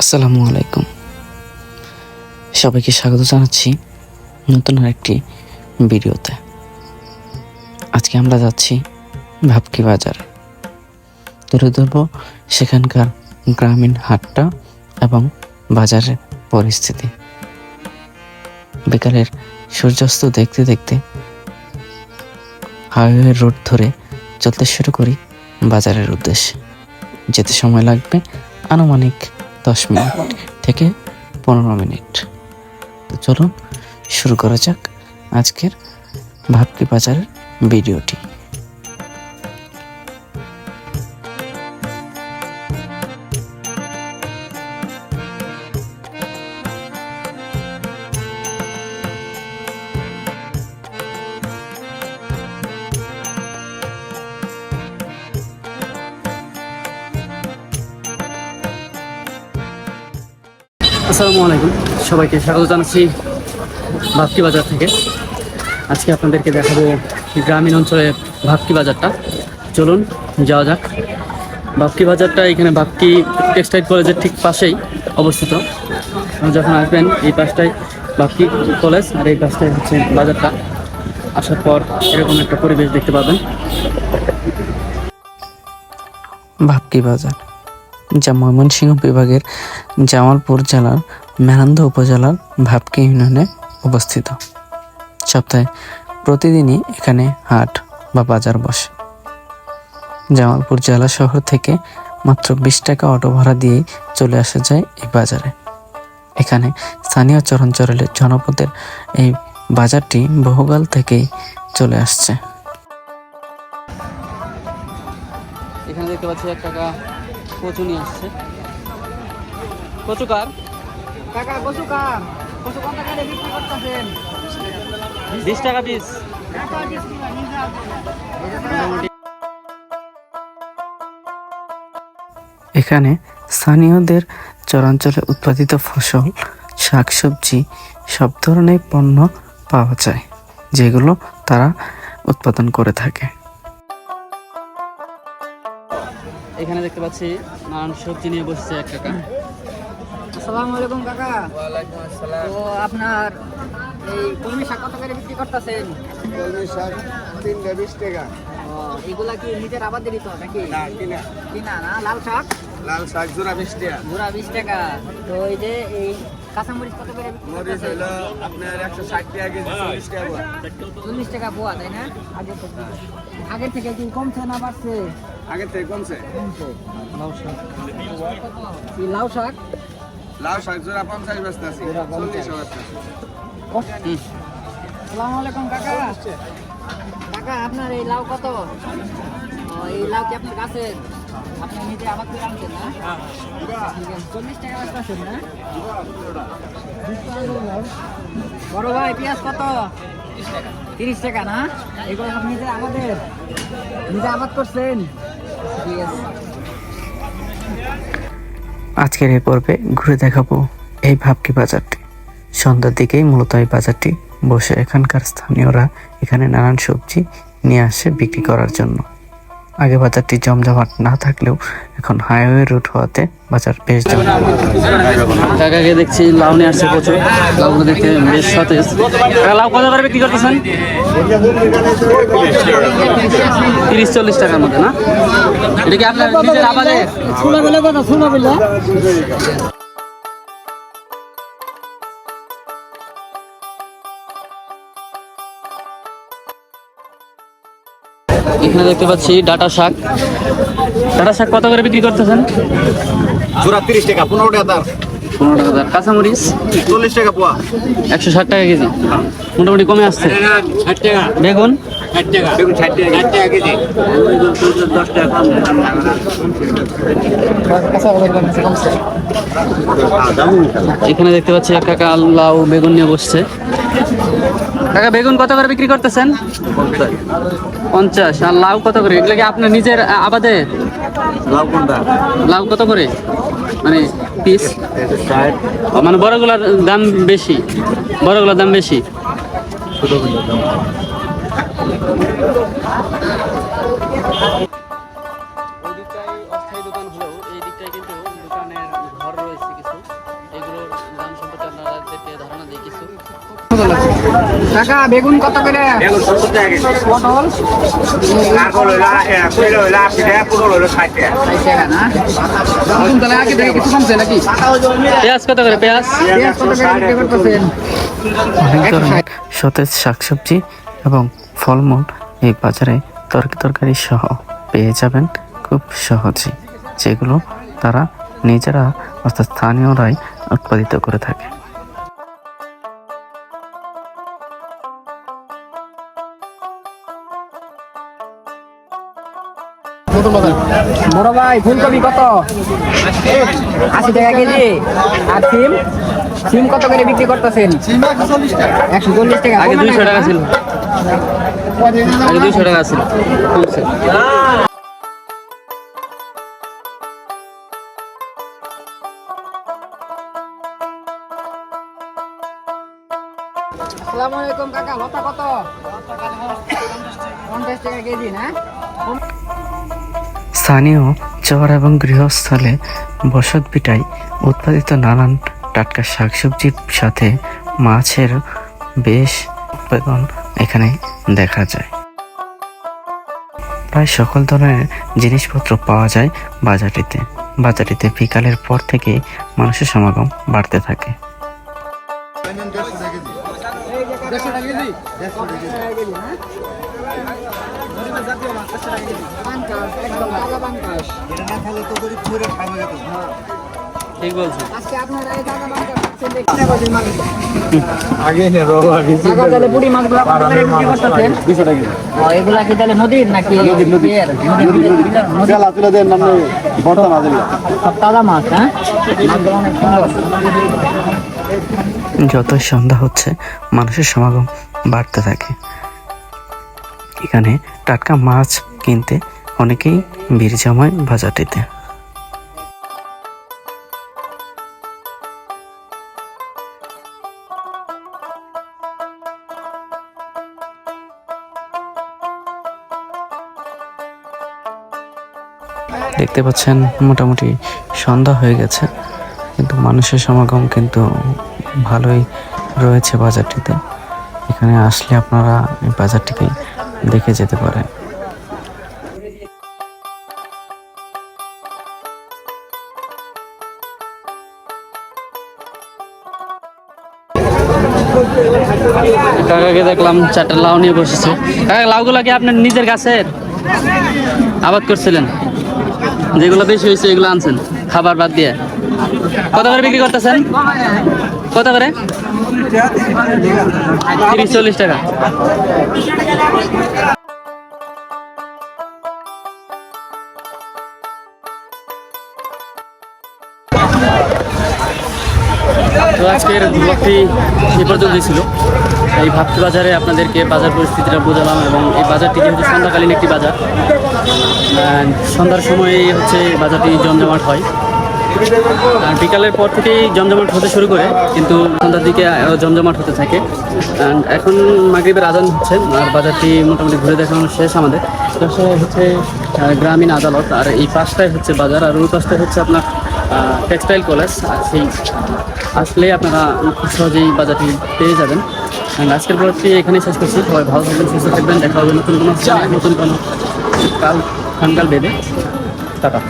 আসসালামু আলাইকুম। সবাইকে স্বাগত জানাচ্ছি নতুন আরেকটি ভিডিওতে। আজকে আমরা যাচ্ছি ভাবকি বাজার। তুলে ধরব সেখানকার গ্রামীণ হাটটা এবং বাজারের পরিস্থিতি। বিকালের সূর্যাস্ত দেখতে দেখতে হাইওয়ে রোড ধরে চলতে শুরু করি বাজারের উদ্দেশ্যে। যেতে সময় লাগবে আনুমানিক দশ মিনিট থেকে পনেরো মিনিট। তো চলুন শুরু করা যাক আজকের ভাবকি বাজারের ভিডিওটি। আসসালামু আলাইকুম। সবাইকে স্বাগত জানাচ্ছি ভাবকি বাজার থেকে। আজকে আপনাদেরকে দেখাবো গ্রামীণ অঞ্চলের ভাবকি বাজারটা। চলুন যাওয়া যাক। ভাবকি বাজারটা এখানে ভাবকি টেক্সটাইল কলেজের ঠিক পাশেই অবস্থিত। যখন আসবেন, এই পাশটায় ভাবকি কলেজ আর এই পাশটায় হচ্ছে বাজারটা। আসার পর এরকম একটা পরিবেশ দেখতে পাবেন। ভাবকি বাজার। যা ময়মনসিংহ বিভাগের জামালপুর জেলার মেহান্দ উপজেলার ভাবকি ইউনিয়নে অবস্থিত। সপ্তাহে প্রতিদিনই এখানে হাট বা বাজার বসে। জামালপুর জেলা শহর থেকে মাত্র বিশ টাকা অটো ভাড়া দিয়েই চলে আসা যায় এই বাজারে। এখানে স্থানীয় চরঞ্চলের জনপদের এই বাজারটি বহুকাল থেকেই চলে আসছে। এখানে দেখতে পাচ্ছি এক টাকা কচু নিয়ে আসছে। কচু কার? কাকা কচু কার? কচু কত টাকা বিক্রি করতেছেন? বিশ টাকা পিস এখানে স্থানীয়দের চরাঞ্চলে উৎপাদিত ফসল শাকসবজি সব ধরনের পণ্য পাওয়া যায় যেগুলো তারা উৎপাদন করে থাকে। এখানে দেখতে পাচ্ছি নানান সবজি নিয়ে বসছে এক টাকা আসসালামু আলাইকুম কাকা। তো আপনার এই কলমি শাক কত করে বিক্রি করতেছেন? কলমি শাক তিনটা বিশ টাকা। ও এগুলা কি নিজের আবাদেরই তো নাকি? না কিনা। কিনা না লাল শাক? লাল শাক জোড়া বিশ টাকা। জোড়া বিশ টাকা। তো এই যে এই কাঁচামরিচ কত করে মরিচ করতেছেন? আপনার একশো ষাট টাকা কেজি চল্লিশ টাকা করে। চল্লিশ টাকা পোয়া তাই না? আগে থেকে আগের থেকে কি কমছে না বাড়ছে? আগের থেকে কমছে লাউ শাক। লাউ শাক? জোড়া পঞ্চাশ ব্যস্ত আছে চল্লিশ পঞ্চাশ। ব্যস্ত সালাম আলাইকুম কাকা। কাকা আপনার এই লাউ কত? এই লাউ কি আপনার কাছে? আপনি নিজে আবাদ করে আনছেন না? চল্লিশ টাকা ব্যস্ত আছেন না? বড় ভাই পেঁয়াজ কত? তিরিশ টাকা। না? এগুলো সব নিজে আমাদের নিজে আবাদ করছেন? আজকের এই পর্বে ঘুরে দেখাবো এই ভাবকি বাজারটি। সন্ধ্যার দিকেই মূলত এই বাজারটি বসে এখানকার স্থানীয়রা এখানে নানান সবজি নিয়ে আসে বিক্রি করার জন্য। আগে বাজারটি জমজমাট না থাকলেও এখন হাইওয়ে রুট হওয়াতে বাজার বেশ কাকাকে দেখছি লাউ নিয়ে আসছে প্রচুর। লাউগুলো দেখতে বেশ সতেজ। লাউ কত করে বিক্রি করতেছেন? তিরিশ চল্লিশ টাকার মধ্যে না? এটা কি আপনার নিজের আবাদে? এখানে দেখতে পাচ্ছি ডাটা শাক। ডাটা শাক কত করে বিক্রি করতেছেন? জোড়া তিরিশ টাকা পনেরো টাকা দাম। পনেরো টাকা দাম। কাঁচামরিচ? চল্লিশ টাকা পোয়া। একশো ষাট টাকা কেজি। মোটামুটি কমে আসছে। বেগুন? ষাট টাকা। বেগুন ষাট টাকা কেজি। দশ টাকা এখানে দেখতে পাচ্ছি এক কাকা লাউ বেগুন নিয়ে বসছে। কাকা বেগুন কত করে বিক্রি করতেছেন? পঞ্চাশ। আর লাউ কত করে? এগুলো কি আপনার নিজের আবাদে? লাউ কোনটা? লাউ কত করে? মানে পিস মানে বড়গুলার দাম বেশি। বড়গুলার দাম বেশি। ছোটগুলোর দিকটাই নাকি? পেঁয়াজ কত করে? পেঁয়াজ? কত সতেজ শাকসবজি এবং ফলমূল এই বাজারে তরকারি তরকারি সহ পেয়ে যাবেন খুব সহজেই যেগুলো তারা নিজেরা অর্থাৎ স্থানীয়রাই উৎপাদিত করে থাকে। বড় ভাই ফুলকপি কত? আশি টাকা কেজি। আর সিম? সিম কত করে বিক্রি করতেছেন? একশো চল্লিশ টাকা। আগে দুইশো? টাকা ছিল। আগে দুইশো টাকা ছিল। আসসালামু আলাইকুম কাকা। লতা কত? পঞ্চাশ টাকা কেজি না? স্থানীয় চর এবং গৃহস্থলে বসত বিটায় উৎপাদিত নানান টাটকা শাকসবজির সাথে মাছের বেশ উৎপাদন এখানে দেখা যায়। প্রায় সকল ধরনের জিনিসপত্র পাওয়া যায় বাজারটিতে বাজারটিতে বিকালের পর থেকে মানুষের সমাগম বাড়তে থাকে। দেড়শো টাকা কেজি দেড়শো টাকা কেজি। ঠিক বলছো? ও, এগুলা কি তাহলে নদীর নাকি। সব তাজা মাছ হ্যাঁ যতই সন্ধ্যা হচ্ছে, মানুষের সমাগম বাড়তে থাকে। এখানে টাটকা মাছ কিনতে অনেকেই ভিড় জমায় বাজারটিতে। দেখতে পাচ্ছেন, মোটামুটি সন্ধ্যা হয়ে গেছে। কিন্তু মানুষের সমাগম কিন্তু ভালোই রয়েছে বাজারটিতে। এখানে আসলে আপনারা এই বাজারটিকে দেখে যেতে পারেন। কাকাকে দেখলাম চারটা লাউ নিয়ে বসেছে। কাকা লাউগুলো কি আপনার নিজের গাছের? আবাদ করছিলেন? যেগুলো বেশি হয়েছে, এগুলো আনছেন। খাবার বাদ দিয়ে। কত করে বিক্রি করতেছেন? কত করে? তিরিশ, চল্লিশ টাকা। তো আজকের ব্লগটি এ পর্যন্তই ছিল। এই ভাবটি বাজারে আপনাদেরকে বাজার পরিস্থিতিটা বোঝালাম এবং এই বাজারটি যেহেতু সন্ধ্যাকালীন একটি বাজার সন্ধ্যার সময় হচ্ছে বাজারটি জমজমাট হয়। বিকালের পর থেকেই জমজমাট হতে শুরু করে, কিন্তু সন্ধ্যার দিকে জমজমাট হতে থাকে। এখন মাগরিবের আদান হচ্ছে, আর বাজারটি মোটামুটি ঘুরে দেখানো শেষ আমাদের। হচ্ছে গ্রামীণ আদালত, আর এই পাশটায় হচ্ছে বাজার, আর ওই পাশটায় হচ্ছে আপনার টেক্সটাইল কলেজ আর সেই আসলে আপনারা খুব সহজেই বাজারটি পেয়ে যাবেন। আজকের ব্লগটি এখানেই শেষ করছি। সবাই ভালো থাকবেন, সুস্থ থাকবেন, দেখা হবে নতুন কোনো নতুন কোনো কাল, খানকাল বেঁধে টাটা।